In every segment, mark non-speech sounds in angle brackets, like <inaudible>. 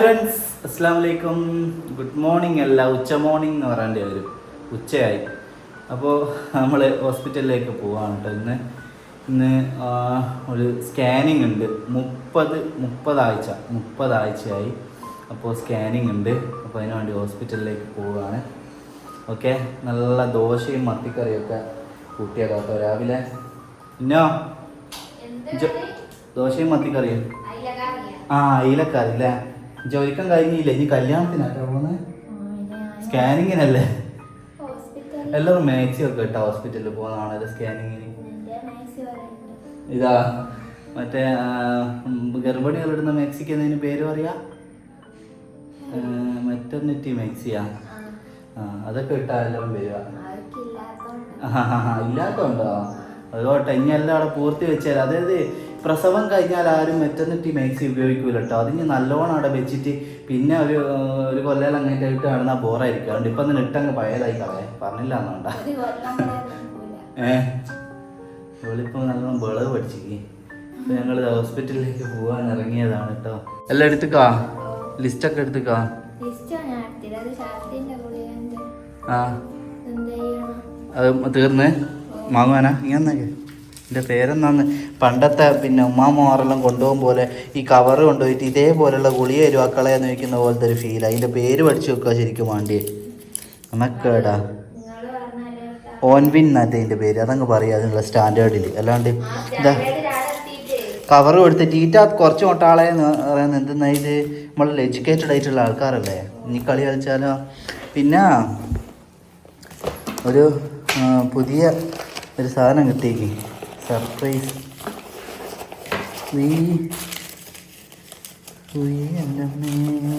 Friends അസ്സാം വലൈക്കും good morning അല്ല ഉച്ച മോർണിംഗ് എന്ന് പറയേണ്ടി വരും. ഉച്ചയായി. അപ്പോൾ നമ്മൾ ഹോസ്പിറ്റലിലേക്ക് പോവാണ് കേട്ടോ ഇന്ന് ഇന്ന് ഒരു സ്കാനിങ് ഉണ്ട്. മുപ്പത് മുപ്പതാഴ്ച മുപ്പതാഴ്ചയായി. അപ്പോൾ സ്കാനിങ് ഉണ്ട്. അപ്പോൾ അതിന് വേണ്ടി ഹോസ്പിറ്റലിലേക്ക് പോവുകയാണ് ഓക്കെ? നല്ല ദോശയും മത്തിക്കറിയൊക്കെ കൂട്ടിയേക്കാം കേട്ടോ രാവിലെ. ഇന്നോ ദോശയും മത്തിക്കറിയും. ആ അയിലക്കറി അല്ലേ ജോലിക്കാൻ കഴിഞ്ഞില്ല? ഇനി കല്യാണത്തിനാട്ടോ പോകുന്നത് സ്കാനിങ്ങിനല്ലേ? എല്ലാവരും മാക്സി ഒക്കെ കേട്ടോ ഹോസ്പിറ്റലിൽ പോകുന്നതാണല്ലോ സ്കാനിങ്ങിന്. ഇതാ മറ്റേ ഗർഭിണികൾ ഇടുന്ന മാക്സിക്ക് എന്നതിന് പേര് പറയാ? മെറ്റർണിറ്റി മാക്സിയാ? അതൊക്കെ ഇട്ടാ എല്ലാം വരിക. ഇല്ലാത്തോണ്ടോ? അതുകൊട്ടെ ഇനി എല്ലാം അവിടെ പൂർത്തി വെച്ചാൽ അതായത് പ്രസവം കഴിഞ്ഞാൽ ആരും മെറ്റർണിറ്റി മാക്സി ഉപയോഗിക്കൂല കേട്ടോ അതിന് നല്ലോണം അവിടെ വെച്ചിട്ട് പിന്നെ ഒരു ഒരു കൊല്ലം അങ്ങനത്തെ ഇട്ട് കാണുന്ന ബോറായിരിക്കും. അതുകൊണ്ട് ഇപ്പം ഒന്ന് ഇട്ടങ്ങ് പഴയതായി കളയാ. പറഞ്ഞില്ല എന്നുണ്ട ഏ? ഇവളിപ്പോ നല്ലോണം വിളവ് പഠിച്ചിക്ക് അപ്പൊ ഞങ്ങൾ ഹോസ്പിറ്റലിലേക്ക് പോകാൻ ഇറങ്ങിയതാണ് കേട്ടോ എല്ലാം എടുത്തുക്കാ? ലിസ്റ്റൊക്കെ എടുത്തുക്കാ? ആ. അത് തീർന്ന്? മാങ്ങുവാനാ ഇങ്ങനെ എന്റെ പേരെന്നാന്ന് പണ്ടത്തെ പിന്നെ ഉമ്മാമ്മമാരെല്ലാം കൊണ്ടുപോകും പോലെ ഈ കവർ കൊണ്ടുപോയിട്ട് ഇതേപോലെയുള്ള ഗുളിക എരുവാക്കളെ എന്ന് വയ്ക്കുന്ന പോലത്തെ ഒരു ഫീൽ അതിന്റെ പേര് പഠിച്ചു വെക്കുക ശരിക്കും വേണ്ടി നമുക്കേടാ ഓൻവിൻ എന്നാറ്റ അതിന്റെ പേര്? അതങ്ങ് പറയുക അതിനുള്ള സ്റ്റാൻഡേർഡിൽ അല്ലാണ്ട് എന്താ? കവർ കൊടുത്ത് ടീറ്റാ കുറച്ച് മുട്ടാളെ എന്ന് പറയുന്നത് എന്തെന്നാ ഇത്? നമ്മൾ എഡ്യൂക്കേറ്റഡ് ആയിട്ടുള്ള ആൾക്കാരല്ലേ. ഇനി കളി കളിച്ചാലോ? പിന്നെ ഒരു പുതിയ ഒരു സാധനം കിട്ടിയേക്ക്. സർപ്രൈസ് ഉയ്യ്. ഉയ്യ് എന്റെ അമ്മേ.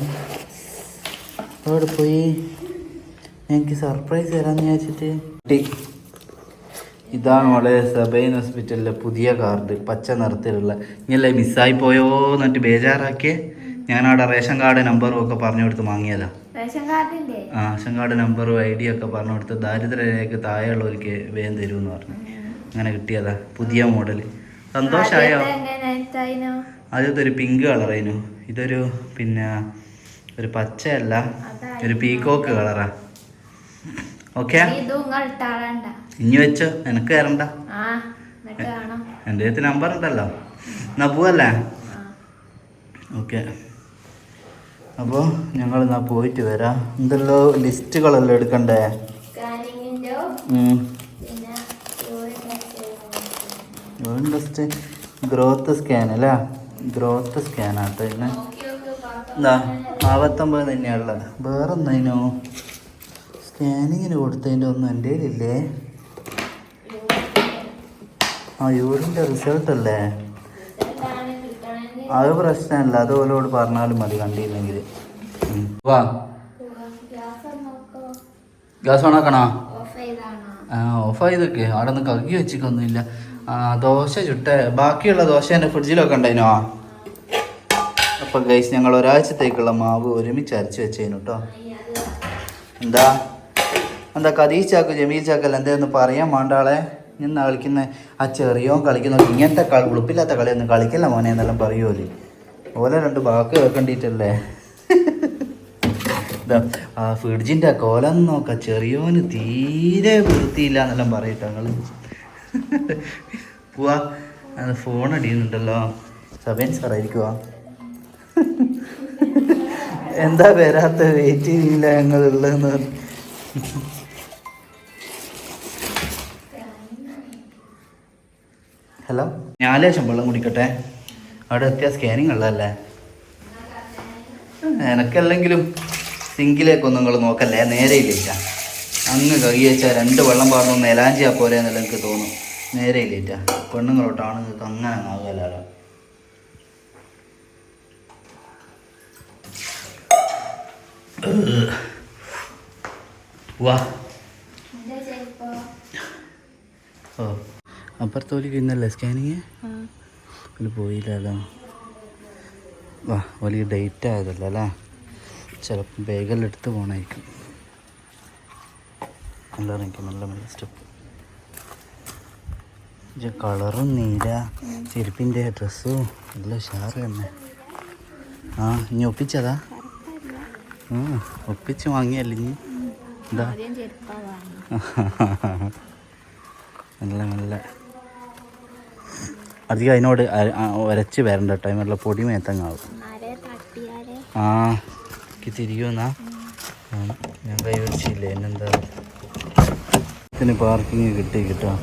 അവിടെ പോയി എനിക്ക് സർപ്രൈസ് തരാന്ന് വിചാരിച്ചിട്ട്. കിട്ടി ഇതാണ് മോളെ സബൈൻ ഹോസ്പിറ്റലിലെ പുതിയ കാർഡ്. പച്ച നിറത്തിലുള്ള. ഇങ്ങനെ മിസ്സായി പോയോ എന്നിട്ട് ബേജാറാക്കിയ? ഞാനവിടെ റേഷൻ കാർഡ് നമ്പറും ഒക്കെ പറഞ്ഞു കൊടുത്ത് വാങ്ങിയതാ. ആ റേഷൻ കാർഡ് നമ്പറും ഐ ഡി ഒക്കെ പറഞ്ഞു കൊടുത്ത് ദാരിദ്ര്യരേഖ താഴെയുള്ളവർക്ക് വേഗം തരുമെന്ന് പറഞ്ഞു. അങ്ങനെ കിട്ടിയതാ. പുതിയ മോഡൽ സന്തോഷമായോ എങ്ങനെയായിനോ ആദ്യത്തെ ഒരു പിങ്ക് കളറേനു ഇതൊരു പിന്നെ ഒരു പച്ചയല്ല ഒരു പീകോക്ക് കളറാ. ഓക്കെ? ഇനി വെച്ചോ എനക്ക് കയറണ്ട എന്റെ അടുത്ത് നമ്പർ ഉണ്ടല്ലോ. എന്നാ പോവല്ലേ? ഓക്കെ. അപ്പോൾ ഞങ്ങൾ എന്നാ പോയിട്ട് വരാം. എന്തെല്ലോ ലിസ്റ്റുകളെല്ലാം എടുക്കണ്ടേ? ചെയ്യുന്നത്. യൂറിൻ ഗ്രോത്ത് സ്കാൻ അല്ലേ? ഗ്രോത്ത് സ്കാൻ ആട്ടോ പാത്രം എന്താ ആവത്തൊമ്പത് തന്നെയാണുള്ളത് വേറെ ഒന്നതിനോ സ്കാനിങ്ങിന് കൊടുത്തതിന്റെ ഒന്നും എന്റെ കയ്യിലില്ലേ? ആ യൂറിന്റെ റിസൾട്ട് അല്ലേ? അത് പ്രശ്നമല്ല അത് ഓലോട് പറഞ്ഞാലും മതി കണ്ടില്ലെങ്കിൽ വാ. ഗ്യാസ് ഓണാക്കണോ ആ ഓഫായതൊക്കെ അവിടെ നിന്ന് കക്കി വെച്ചിക്കൊന്നുമില്ല ആ ദോശ ചുട്ട. ബാക്കിയുള്ള ദോശ എന്റെ ഫ്രിഡ്ജിലൊക്കെ ഉണ്ടായിനോ അപ്പം ഗൈസ് ഞങ്ങൾ ഒരാഴ്ചത്തേക്കുള്ള മാവ് ഒരുമിച്ച് അരച്ച് വെച്ചേനു കേട്ടോ എന്താ? എന്താ കദീസ് ചാക്ക് ജമീൽ ചാക്കല്ല എന്താന്ന് പറയാൻ വേണ്ടാളെ ഞാൻ കളിക്കുന്ന ആ ചെറിയോ കളിക്കുന്ന ഇങ്ങനത്തെ കളി ഉളുപ്പില്ലാത്ത കളിയൊന്നും കളിക്കില്ല മോനെ എന്നെല്ലാം പറയുമല്ലേ ഓലെ രണ്ട് ബാക്ക് വെക്കണ്ടിട്ടല്ലേ? ആ ഫ്രിഡ്ജിന്റെ കോലം നോക്ക ചെറിയോന് തീരെ വൃത്തിയില്ല എന്നെല്ലാം പറയട്ടോ ഞങ്ങൾ പോവാ. ഫോൺ അടിയുന്നുണ്ടല്ലോ സബേൻ സാറായിരിക്കുവാ എന്താ വരാത്ത വെയിറ്റ് ചെയ്യുന്നില്ല ഞങ്ങളുള്ളതെന്ന്. ഹലോ? ലേശം വെള്ളം കുടിക്കട്ടെ. അവിടെ എത്തിയ സ്കാനിങ് ഉള്ളതല്ലേ? എനക്കല്ലെങ്കിലും സിങ്കിലേക്കൊന്നും നിങ്ങൾ നോക്കല്ലേ? നേരെ ഇല്ലേറ്റ അങ്ങ് കൈ വെച്ചാൽ രണ്ട് വെള്ളം പാർന്നു നിലാഞ്ചിയാ പോലെ എന്നല്ല എനിക്ക് തോന്നും. നേരെ ഇല്ലേറ്റ പെണ്ണുങ്ങളോട്ട് ആണുങ്ങൾക്ക് അങ്ങനെ ആകുമല്ലോ വാ. ഓ അപ്പുറത്തോലിക്ക് ഇന്നല്ലേ സ്കാനിങ് അതിൽ പോയില്ലല്ലോ വാ വലിയ ഡേറ്റ് ആയതല്ലോ അല്ലേ? ചിലപ്പോൾ ബേഗിലെടുത്ത് പോകണമായിരിക്കും നല്ല നല്ല നല്ല സ്റ്റെപ്പ് കളറും നീല ചെരുപ്പിന്റെ ഡ്രസ്സും നല്ല ഷാറ് തന്നെ. ആ ഇനി ഒപ്പിച്ചതാ? ഒപ്പിച്ച് വാങ്ങിയല്ലേ ഇനി? എന്താ <laughs> നല്ല നല്ല. അധികം അതിനോട് ഉരച്ച് വരണ്ട കേട്ടോ. അതിനുള്ള പൊടി മേത്തങ്ങാവും. ആ എനിക്ക് തിരികുന്നാ ഞാൻ കൈ പിടിച്ചില്ലേ എന്നെന്താ? ഇതിന് പാർക്കിങ് കിട്ടി കിട്ടാം.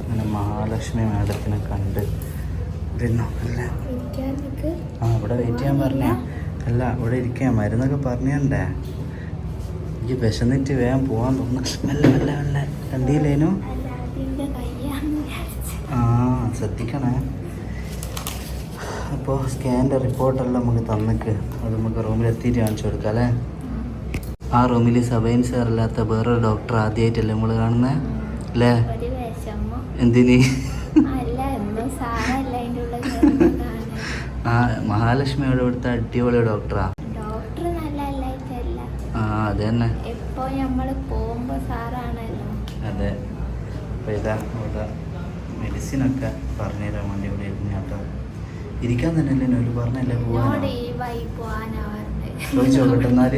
അങ്ങനെ മഹാലക്ഷ്മി മാഡത്തിനെ കണ്ട് പിന്നെ അല്ലേ. ആ ഇവിടെ വെയിറ്റ് ചെയ്യാൻ പറഞ്ഞ. അല്ല ഇവിടെ ഇരിക്കാൻ മരുന്നൊക്കെ പറഞ്ഞേ എനിക്ക് വിശന്നിട്ട് വേഗം പോവാൻ തോന്നുന്നു. മെല്ലെ മെല്ലെ മെല്ലെ. വിചാരിച്ചു ആ ശ്രദ്ധിക്കണേ. അപ്പോൾ സ്കാന്റെ റിപ്പോർട്ടെല്ലാം നമുക്ക് തന്നിക്ക്. അത് നമുക്ക് റൂമിൽ എത്തിയിട്ട് കാണിച്ചു കൊടുക്കാം അല്ലേ? ആ റൂമിൽ സബൈൻ സാറില്ലാത്ത വേറൊരു ഡോക്ടർ ആദ്യമായിട്ടല്ലേ നമ്മൾ കാണുന്നത് അല്ലേ? എന്തിന്? ആ മഹാലക്ഷ്മിയുടെ ഇവിടുത്തെ അടിപൊളി ഡോക്ടറാ ആ. അത് തന്നെ. അതെ. അപ്പോൾ ഇതാ മെഡിസിനൊക്കെ പറഞ്ഞുതരാൻ വേണ്ടി ഇവിടെ ഇരുന്ന് കേട്ടോ. ഇരിക്കാൻ തന്നെ അല്ലേ ഒരു പറഞ്ഞല്ലേ എന്നോട് പോവാനോ ഈ വഴി പോവാനാ പറഞ്ഞത് ചോദിച്ചോക്കട്ടെ എന്നാൽ?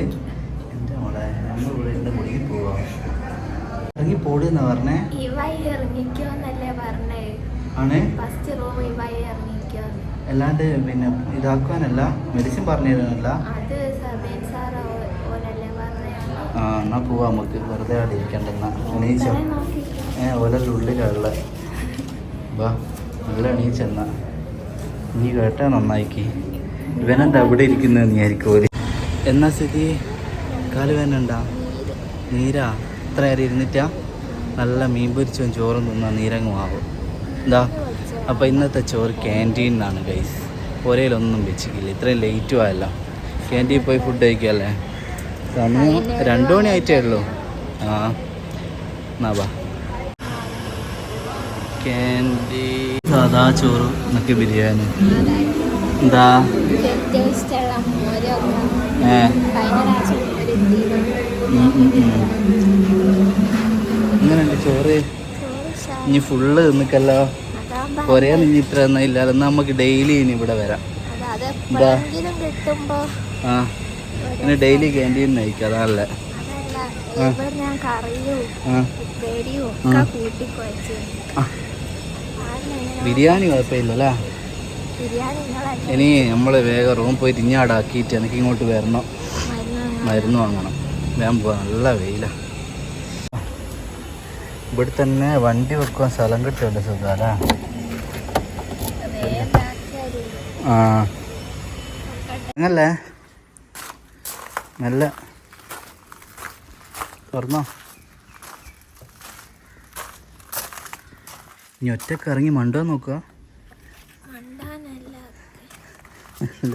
എന്റെ മോളെ നമ്മൾ ഇവിടെ ഇരുന്ന് കുടുങ്ങി പോവാ. ഇറങ്ങി പോടുന്ന പറഞ്ഞേ? ആണ്. അല്ലാണ്ട് പിന്നെ ഇതാക്കാനല്ല മെഡിസിൻ പറഞ്ഞു തരാനല്ല അത് സബേൻ സാർ ഓലല്ലേ പറഞ്ഞേ. ആ എന്നാ പോവാ നമുക്ക്. വെറുതെ അവിടെ ഇരിക്കണ്ടെന്നാ. എണീച്ചോ. ഇത്രയും നോക്കിക്കോ. ഏ ഓലന്റെ ഉള്ളിലുള്ള വാ നല്ല എണീച്ചെന്നാ. നീ കേട്ടാ നന്നായിക്ക്. ഇവനെന്താ അവിടെ ഇരിക്കുന്നത് നീ ആയിരിക്കും ഓൽ എന്നാ സ്ഥിതി? കാൽ വേനുണ്ടാ നീരാ? ഇത്ര നേരം ഇരുന്നിട്ടാ? നല്ല മീൻ പൊരിച്ചും ചോറും തിന്നാ നീരങ്ങും ആവും എന്താ അപ്പോൾ ഇന്നത്തെ ചോറ് ക്യാന്റീനിന്നാണ് ഗൈസ് പുരയിലൊന്നും വെച്ചിട്ടില്ല ഇത്രയും ലേറ്റും ആയല്ലോ. ക്യാന്റീൻ പോയി ഫുഡ് കഴിക്കല്ലേ സമയം രണ്ടു മണി ആയിട്ടേ ഉള്ളൂ. ആ എന്നാ വാ. ക്യാൻഡി സാദാ ചോറ് എന്നൊക്കെ ബിരിയാണി. എന്താ. എങ്ങനെയുണ്ട് ചോറ്? ഇനി ഫുള്ള് നിൽക്കല്ലോ ഒരേ നിഞ്ഞ് ഇത്ര ഒന്നും ഇല്ലാതെ നമുക്ക് ഡെയിലി ഇനി ഇവിടെ വരാം. എന്താ? ആ. ഇനി ഡെയിലി ക്യാന്റീൻ നയിക്കാം അതാണല്ലേ ആ. ഇവിടെ ഞാൻ കറിയും ആ ഉപ്പേരിയും ആ. ഒക്കെ കൂട്ടി കുഴച്ച് ആ, ബിരിയാണി കുഴപ്പമില്ലല്ലേ? ഇനി നമ്മൾ വേഗം റൂം പോയി തിഞ്ഞാടാക്കിയിട്ട് എനിക്ക് ഇങ്ങോട്ട് വരണം. മരുന്ന് വാങ്ങണം. വേഗം പോവാം നല്ല വെയില. ഇവിടെ തന്നെ വണ്ടി വെക്കാൻ സ്ഥലം കിട്ടുമല്ലോ സുഖാല ആ. അങ്ങല്ലേ നല്ല. തുറന്നോ? ഇനി ഒറ്റയ്ക്ക് ഇറങ്ങി മണ്ടോ നോക്കുക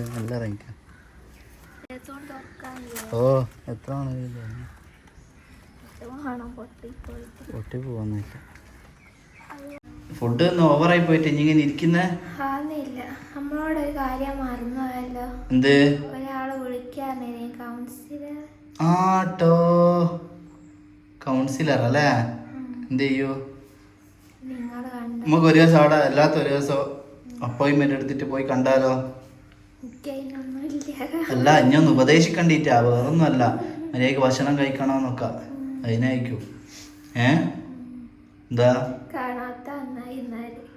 നല്ല ഇറങ്ങിക്കാം ഓ എത്ര ആണ് വേണം പൊട്ടിപ്പോയിട്ട് പൊട്ടി പോകുന്നില്ല ഫുഡ് ഒന്ന് ഓവറായി പോയിട്ട് ഇങ്ങനെ ഇരിക്കുന്നേ? ആന്നില്ല. നമ്മളോട് ഒരു കാര്യം മറന്നുപോയല്ലോ. എന്ത്? ഒരാൾ വിളിക്കാന്നേ കൗൺസിലർ ആട്ടോ. കൗൺസിലർ അല്ലേ? എന്ത് ചെയ്യൂ? നമുക്ക് ഒരു ദിവസം അവിടെ അല്ലാത്ത ഒരു ദിവസം അപ്പോയിൻമെന്റ് എടുത്തിട്ട് പോയി കണ്ടാലോ? അല്ല ഇനി ഒന്ന് ഉപദേശിക്കണ്ടിട്ടാ വേറൊന്നും അല്ല മര്യാദയ്ക്ക് ഭക്ഷണം കഴിക്കണമെന്നൊക്കെ അതിനായിരിക്കും. ഏ? എന്താ?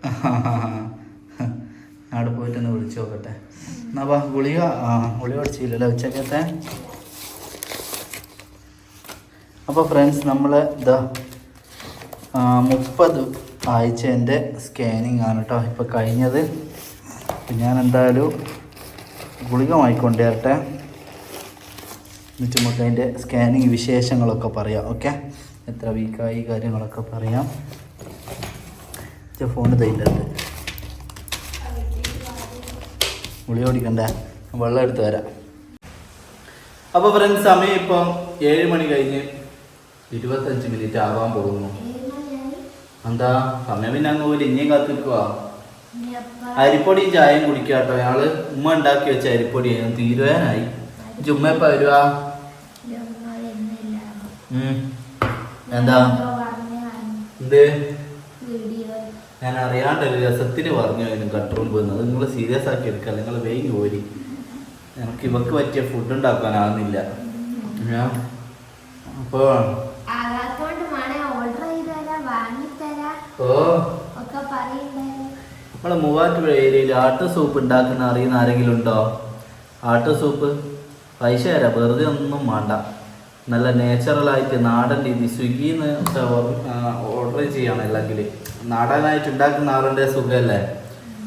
<laughs> അവിടെ പോയിട്ടൊന്ന് വിളിച്ചു നോക്കട്ടെ. എന്നാ വാ ഗുളിക? ആ ഗുളിക അടിച്ചില്ലല്ലോ ഉച്ചക്കത്തെ. അപ്പോൾ ഫ്രണ്ട്സ് നമ്മൾ ഇതാ ആ, മുപ്പത് ആഴ്ചേന്റെ സ്കാനിങ് ആണ് കേട്ടോ ഇപ്പോൾ കഴിഞ്ഞത്. ഞാൻ എന്തായാലും ഗുളിക വാങ്ങിക്കൊണ്ടേ വരട്ടെ എന്നിട്ട് നമുക്ക് അതിന്റെ സ്കാനിങ് വിശേഷങ്ങളൊക്കെ പറയാം ഓക്കെ? എത്ര വീക്കായി കാര്യങ്ങളൊക്കെ പറയാം. ഫോൺ തൈലുണ്ട് ഗുളിക ഓടിക്കണ്ടേ വെള്ളം എടുത്ത് വരാം അപ്പോൾ ഫ്രണ്ട്സ് സമയം ഇപ്പം ഏഴ് മണി കഴിഞ്ഞ് ഇരുപത്തഞ്ച് മിനിറ്റ് ആവാൻ പോകുന്നു. എന്താ? സമയം പിന്നെ അങ്ങ് പോലും ഇനിയും കാത്തിരിക്കുവാ? അരിപ്പൊടിയും ചായയും കുടിക്കുക കേട്ടോ അയാൾ ഉമ്മ ഉണ്ടാക്കി വെച്ച അരിപ്പൊടി. തീരുവാനായി. ജുമ്മ എപ്പ വരുവാ. എന്താ? എന്ത്? ഞാൻ അറിയാണ്ട് ഒരു രസത്തിന് പറഞ്ഞു അതിന് കട്ടുറും പോകുന്നത് അത് നിങ്ങൾ സീരിയസ് ആക്കി എടുക്കുക നിങ്ങൾ വേഗം പോരി. എനിക്ക് ഇവക്ക് പറ്റിയ ഫുഡ് ഉണ്ടാക്കാനാവുന്നില്ല. ഞാൻ അപ്പോൾ ഓ. നമ്മളെ മൂവാറ്റുപുഴ ഏരിയയിൽ ആട്ട സൂപ്പ് ഉണ്ടാക്കുന്ന അറിയുന്ന ആരെങ്കിലും ഉണ്ടോ? ആട്ട സൂപ്പ്? പൈസ തരാം. വെറുതെ ഒന്നും വേണ്ട. നല്ല നാച്ചുറലായിട്ട് നാടൻ രീതി സ്വിഗ്ഗിന്ന് ഓർഡർ ചെയ്യണം അല്ലെങ്കിൽ. നാടനായിട്ട് ഉണ്ടാക്കുന്ന ആളുടെ സുഖമല്ലേ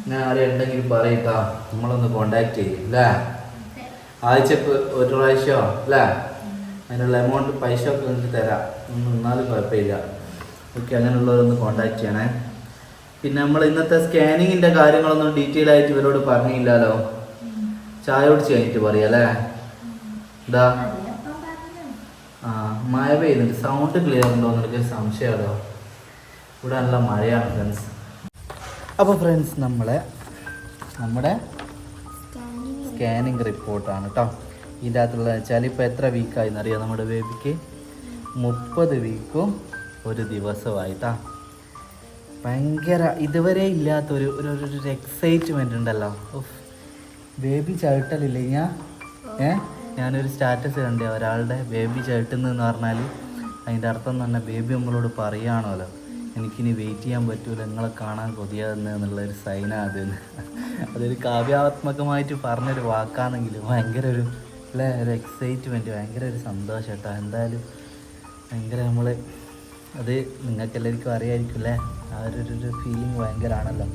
ഞാൻ ആരെയും ഉണ്ടെങ്കിൽ പറയട്ടാ. നമ്മളൊന്ന് കോണ്ടാക്ട് ചെയ്യും അല്ലേ? ആഴ്ചക്ക് ഒരു പ്രാവശ്യമോ അല്ലേ? അതിനുള്ള എമൗണ്ട് പൈസ ഒക്കെ നിങ്ങൾക്ക് തരാം. ഒന്നും നിന്നാലും കുഴപ്പമില്ല. ഓക്കെ അങ്ങനെയുള്ളവരൊന്ന് കോണ്ടാക്ട് ചെയ്യണേ. പിന്നെ നമ്മൾ ഇന്നത്തെ സ്കാനിങ്ങിന്റെ കാര്യങ്ങളൊന്നും ഡീറ്റെയിൽ ആയിട്ട് ഇവരോട് പറഞ്ഞില്ലല്ലോ. ചായ കുടിച്ച് കഴിഞ്ഞിട്ട് പറയാം അല്ലേ? എന്താ? ആ മഴ പെയ്യുന്നുണ്ട്. സൗണ്ട് ക്ലിയർ ഉണ്ടോ എന്നൊക്കെ സംശയമല്ലോ ഇവിടെ നല്ല മഴയാണ് ഫ്രണ്ട്സ് അപ്പോൾ ഫ്രണ്ട്സ് നമ്മളെ നമ്മുടെ സ്കാനിങ് റിപ്പോർട്ടാണ് കേട്ടോ ഇതിന്റെ അകത്തുള്ള വെച്ചാൽ ഇപ്പോൾ എത്ര വീക്കായി എന്നറിയാം? നമ്മുടെ ബേബിക്ക് മുപ്പത് വീക്കും ഒരു ദിവസമായിട്ടാ. ഭയങ്കര ഇതുവരെ ഇല്ലാത്തൊരു ഒരു ഒരു- എക്സൈറ്റ്മെന്റ് ഉണ്ടല്ലോ. ബേബി ചവിട്ടലില്ലേ ഞാൻ ഏ? ഞാനൊരു സ്റ്റാറ്റസ് കണ്ടേ ഒരാളുടെ ബേബി ചവിട്ടുന്നു എന്ന് പറഞ്ഞാൽ അതിന്റെ അർത്ഥം തന്നെ ബേബി നമ്മളോട് പറയുകയാണല്ലോ എനിക്കിനി വെയിറ്റ് ചെയ്യാൻ പറ്റൂല നിങ്ങളെ കാണാൻ കൊതിയാകുന്നു എന്നുള്ളൊരു സൈനാണ് അത്. അതൊരു കാവ്യാത്മകമായിട്ട് പറഞ്ഞൊരു വാക്കാണെങ്കിലും ഭയങ്കര ഒരു അല്ലേ ഒരു എക്സൈറ്റ്മെന്റ് ഭയങ്കര ഒരു സന്തോഷം കേട്ടോ എന്തായാലും ഭയങ്കര നമ്മൾ അത് നിങ്ങൾക്കെല്ലാവർക്കും അറിയായിരിക്കും അല്ലേ ആ ഒരു ഫീലിംഗ് ഭയങ്കരമാണല്ലോ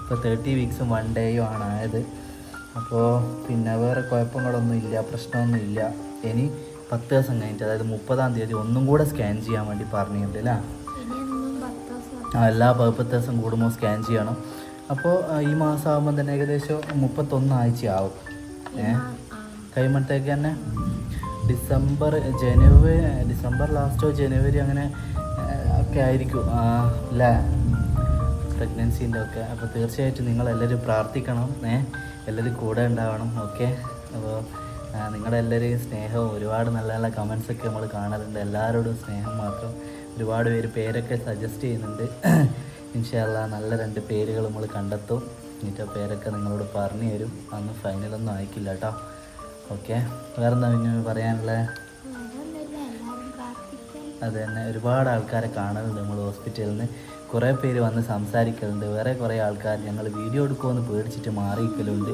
ഇപ്പോൾ തേർട്ടി വീക്സും വൺ ഡേയും ആണ് ആയത്. അപ്പോൾ പിന്നെ വേറെ കുഴപ്പങ്ങളൊന്നും ഇല്ല പ്രശ്നമൊന്നും ഇല്ല. ഇനി പത്ത് ദിവസം കഴിഞ്ഞിട്ട് അതായത് മുപ്പതാം തീയതി ഒന്നും കൂടെ സ്കാൻ ചെയ്യാൻ വേണ്ടി പറഞ്ഞിട്ടുണ്ട് അല്ലേ? എല്ലാ പത്ത് ദിവസം കൂടുമ്പോൾ സ്കാൻ ചെയ്യണം. അപ്പോൾ ഈ മാസം ആകുമ്പോൾ തന്നെ ഏകദേശം മുപ്പത്തൊന്ന് ആഴ്ച ആവും ഏ? കഴിയുമ്പോഴത്തേക്ക് തന്നെ ഡിസംബർ ജനുവരി ഡിസംബർ ലാസ്റ്റോ ജനുവരി അങ്ങനെ ഒക്കെ ആയിരിക്കും. അല്ലേ പ്രഗ്നൻസീന്റെ ഒക്കെ. അപ്പോൾ തീർച്ചയായിട്ടും നിങ്ങൾ എല്ലാവരും പ്രാർത്ഥിക്കണം ഏ? എല്ലാവരും കൂടെ ഉണ്ടാവണം ഓക്കെ? അപ്പോൾ നിങ്ങളുടെ എല്ലാവരെയും സ്നേഹവും ഒരുപാട് നല്ല നല്ല കമൻസ് ഒക്കെ നമ്മൾ കാണാറുണ്ട്. എല്ലാവരോടും സ്നേഹം മാത്രം ഒരുപാട് പേര് പേരൊക്കെ സജസ്റ്റ് ചെയ്യുന്നുണ്ട്. ഇൻഷാല്ല നല്ല രണ്ട് പേരുകൾ നമ്മൾ കണ്ടെത്തും. എന്നിട്ട് പേരൊക്കെ നിങ്ങളോട് പറഞ്ഞു തരും. അന്ന് ഫൈനലൊന്നും ആയിക്കില്ല കേട്ടോ ഓക്കെ? വേറെന്താ പിന്നെ പറയാനുള്ളത് അത് തന്നെ ഒരുപാട് ആൾക്കാരെ കാണലുണ്ട് നമ്മൾ ഹോസ്പിറ്റലിൽ നിന്ന്. കുറേ പേര് വന്ന് സംസാരിക്കലുണ്ട്. വേറെ കുറേ ആൾക്കാർ ഞങ്ങൾ വീഡിയോ എടുക്കുമെന്ന് പേടിച്ചിട്ട് മാറിയിരിക്കലുണ്ട്.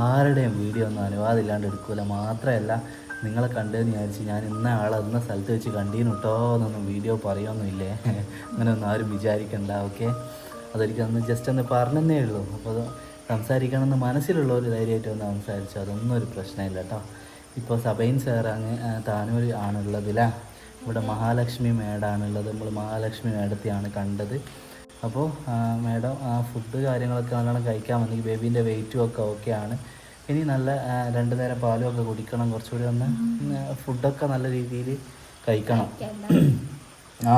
ആരുടെയും വീഡിയോ ഒന്നും അനുവാദമില്ലാണ്ട് എടുക്കില്ല മാത്രമല്ല നിങ്ങളെ കണ്ടതെന്ന് വിചാരിച്ച് ഞാൻ ഇന്ന ആളെ ഇന്ന സ്ഥലത്ത് വെച്ച് കണ്ടീന് കേട്ടോ എന്നൊന്നും വീഡിയോ പറയുമൊന്നുമില്ലേ അങ്ങനെയൊന്നും ആരും വിചാരിക്കണ്ട. ഓക്കെ? അതൊരിക്കൽ ജസ്റ്റ് ഒന്ന് പറഞ്ഞതേ ഉള്ളൂ. അപ്പോൾ സംസാരിക്കണമെന്ന് മനസ്സിലുള്ള ഒരു ധൈര്യമായിട്ട് ഒന്ന് സംസാരിച്ചു. അതൊന്നും ഒരു പ്രശ്നമില്ല കേട്ടോ ഇപ്പോൾ സബൈൻ സാർ അങ്ങ് താനൂർ ആണുള്ളതില്ല ഇവിടെ മഹാലക്ഷ്മി മേടാണുള്ളത്. നമ്മൾ മഹാലക്ഷ്മി മേടത്തെയാണ് കണ്ടത്. അപ്പോൾ മേഡം ആ ഫുഡ് കാര്യങ്ങളൊക്കെ നല്ലോണം കഴിക്കാൻ വന്നെങ്കിൽ ബേബീന്റെ വെയിറ്റും ഒക്കെ ഓക്കെയാണ്. ഇനി നല്ല രണ്ടു നേരം പാലും ഒക്കെ കുടിക്കണം. കുറച്ചുകൂടി ഒന്ന് ഫുഡൊക്കെ നല്ല രീതിയിൽ കഴിക്കണം. ആ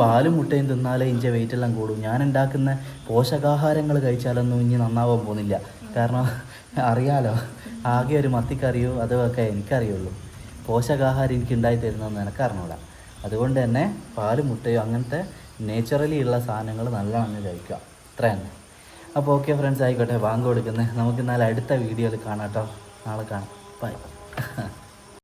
പാലും മുട്ടയും തിന്നാലേ ഇഞ്ചെ വെയിറ്റ് എല്ലാം കൂടും. ഞാൻ ഉണ്ടാക്കുന്ന പോഷകാഹാരങ്ങൾ കഴിച്ചാലൊന്നും ഇനി നന്നാവാൻ പോകുന്നില്ല. കാരണം അറിയാലോ ആകെ ഒരു മത്തിക്കറിയോ അതൊക്കെ എനിക്കറിയുള്ളൂ. പോഷകാഹാരം എനിക്ക് ഉണ്ടായി തരുന്നതെന്ന് എനിക്ക് അറിഞ്ഞൂട. അതുകൊണ്ട് തന്നെ പാൽ മുട്ടയോ അങ്ങനത്തെ നേച്ചുറലി ഉള്ള സാധനങ്ങൾ നല്ലതാണ് കഴിക്കുക. ഇത്ര തന്നെ അപ്പോൾ ഓക്കെ ഫ്രണ്ട്സ് ആയിക്കോട്ടെ ബാങ്ക് കൊടുക്കുന്നത് നമുക്ക് എന്നാൽ അടുത്ത വീഡിയോയിൽ കാണാം കേട്ടോ. നാളെ കാണാം. ബൈ <laughs>